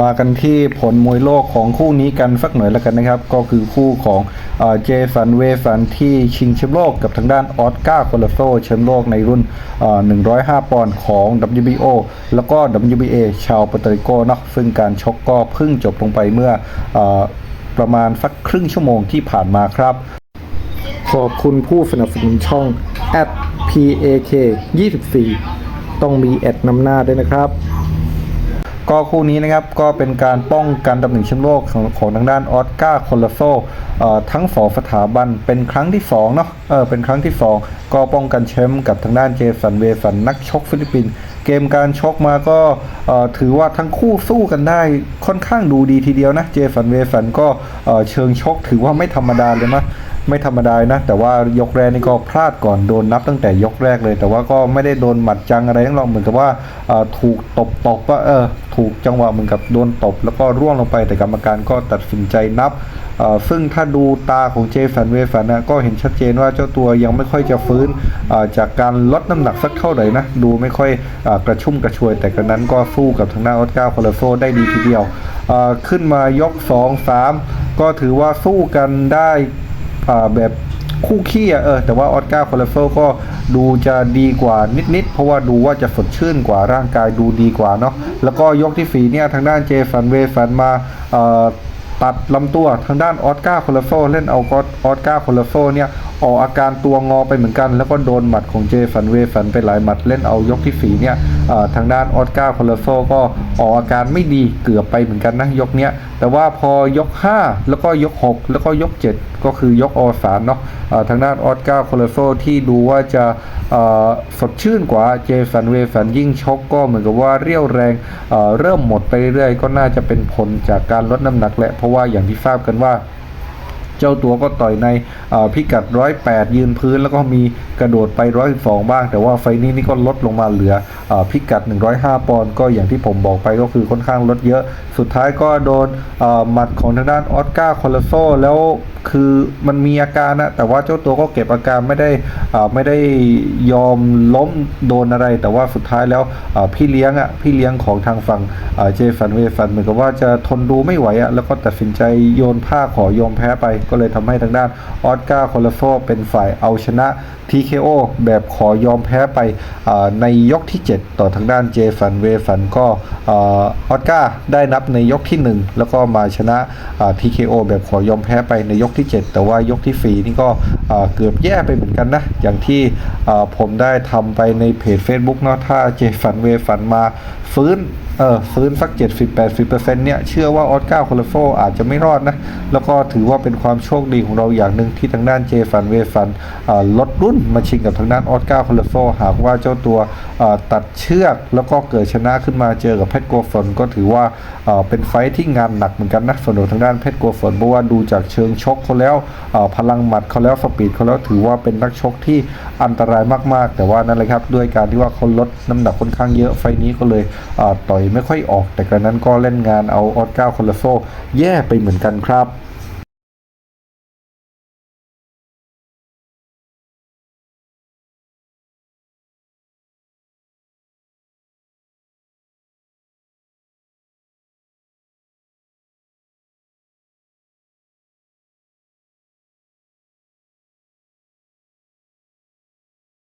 มากันที่ผลมวยโลกของคู่นี้กันสักหน่อยแล้วกันนะครับ ก็คือคู่ของเจสันเวสันที่ชิงแชมป์โลกกับทางด้านออสการ์โคลโซแชมป์โลกในรุ่น 105 ปอนด์ของ WBO แล้วก็ WBA ชาวปาร์ตริโกเนาะซึ่งการชกก็เพิ่งจบลงไปเมื่อเออประมาณสักครึ่งชั่วโมงที่ผ่านมาครับ ขอบคุณผู้สนับสนุนช่อง @pak 24 ต้องมีแอดนำหน้าด้วยนะครับ ก็คู่นี้นะครับก็เป็นการป้องกันตำแหน่งแชมป์โลกของของทางด้านออสการ์โคลาโซทั้งสองสถาบันเป็นครั้งที่สองเนาะเออเป็นครั้งที่สองก็ป้องกันแชมป์กับทางด้านเจสันเวสันนักชกฟิลิปปินส์เกมการชกมาก็ถือว่าทั้งคู่สู้กันได้ค่อนข้างดูดีทีเดียวนะเจสันเวสันก็เอ่อเชิงชกถือว่าไม่ธรรมดาเลยนะ ไม่ธรรมดานะ แต่ว่ายกแรกนี่ก็พลาดก่อนโดนนับตั้งแต่ยกแรกเลย แต่ว่าก็ไม่ได้โดนหมัดจังอะไรทั้งหรอกเหมือนกับว่าถูกตบตบว่าเออถูกจังหวะเหมือนกับโดนตบ แล้วก็ร่วงลงไปแต่กรรมการก็ตัดสินใจนับซึ่งถ้าดูตาของเจสันเวสันนะก็เห็นชัดเจนว่าเจ้าตัวยังไม่ค่อยจะฟื้นจากการลดน้ำหนักสักเท่าไหร่นะดูไม่ค่อยอกระชุ่มกระชวย แต่กระนั้นก็สู้กับทางหน้าออสการ์โคลาโซได้ดีทีเดียวขึ้นมายก 2 3 ก็ถือว่าสู้กันได้ แบบคู่ขี้อะเออแต่ว่าออสการ์คอลาโซก็ดูจะดีกว่านิดๆ เพราะว่าดูว่าจะสดชื่นกว่าร่างกายดูดีกว่าเนาะแล้วก็ยกที่ฝีเนี่ยทางด้านเจฟันเวฟันมาเอ่อ ตัดลำตัวทางด้านออสการ์โคลาโซเล่นเอาก็ออสการ์โคลาโซเนี่ยออกอาการตัวงอไปเหมือนกัน แล้วก็โดนหมัดของเจสันเวสันไปหลายหมัดเล่นเอายกที่ฝีเนี่ยทางด้านออสการ์โคลาโซก็ออกอาการไม่ดีเกือบไปเหมือนกันนะยกเนี้ยแต่ว่าพอยก 5 แล้วก็ยก 6 แล้วก็ยก 7 ก็คือยกอสานเนาะ ทางด้านออสการ์โคลาโซที่ดูว่าจะสดชื่นกว่าเจสันเวสันยิ่งชกก็เหมือนกับว่าเรี่ยวแรงเเริ่มหมดไปเรื่อยๆ ก็น่าจะเป็นผลจากการลดน้ำหนักแหละเพราะว่าอย่างที่ทราบกันว่าเจ้าตัวก็ต่อยในพิกัด 108 ยืนพื้น แล้วก็มีกระโดดไป 112 บ้าง แต่ว่าไฟนี้นี่ก็ลดลงมาเหลืออพิกัด 105 ปอนด์ก็อย่างที่ผมบอกไปก็คือค่อนข้างลดเยอะ สุดท้ายก็โดนหมัดของทางด้านออสการ์โคลาโซแล้ว คือมันมีอาการนะแต่ว่าเจ้าตัวก็เก็บอาการไม่ได้ไม่ได้ยอมล้มโดนอะไร แต่ว่าสุดท้ายแล้วพี่เลี้ยงอะพี่เลี้ยงของทางฝั่งเจฟันเวฟันเหมือนกับว่าจะทนดูไม่ไหวอะแล้วก็ตัดสินใจโยนผ้าขอยอมแพ้ไป ก็เลยทำให้ทางด้านออสการ์โคลาโซเป็นฝ่ายเอาชนะ TKO แบบขอยอมแพ้ไปในยกที่ 7 ต่อทางด้านเจฟันเวฟันก็ออสการ์ได้นับในยกที่ 1 แล้วก็มาชนะเอ่อ TKO แบบขอยอมแพ้ไปในยกที่ 7 แต่ว่ายกที่ 4 นี่ก็เกือบแย่ไปเหมือนกันนะ อย่างที่ผมได้ทำไปในเพจ Facebook เนาะถ้าเจฟันเวฟันมาฟื้นเออฟื้นสัก 70-80%เนี่ยเชื่อว่าออสการ์โคลาโซอาจจะไม่รอดนะ แล้วก็ถือว่าเป็นความโชคดีของเราอย่างหนึ่งที่ทางด้านเจฟันเวฟันลดรุ่นมาชิงกับทางด้านออสการ์โคลาโซหากว่าเจ้าตัวตัดเชือกแล้วก็เกิดชนะขึ้นมาเจอกับเพชรโกฟนก็ถือว่าเป็นไฟท์ที่งานหนักเหมือนกันนะสำหรับทางด้านเพชรโกฟนเพราะว่าดูจากเชิงชกเขาแล้วพลังหมัดเขาแล้วสปีดเขาแล้วถือว่าเป็นนักชกที่อันตรายมากๆ แต่ว่านั่นแหละครับด้วยการที่ว่าเขาลดน้ำหนักค่อนข้างเยอะไฟนี้ก็เลยต่อยไม่ค่อยออก แต่กระนั้นก็เล่นงานเอาออสการ์คลาโซแย่ไปเหมือนกันครับ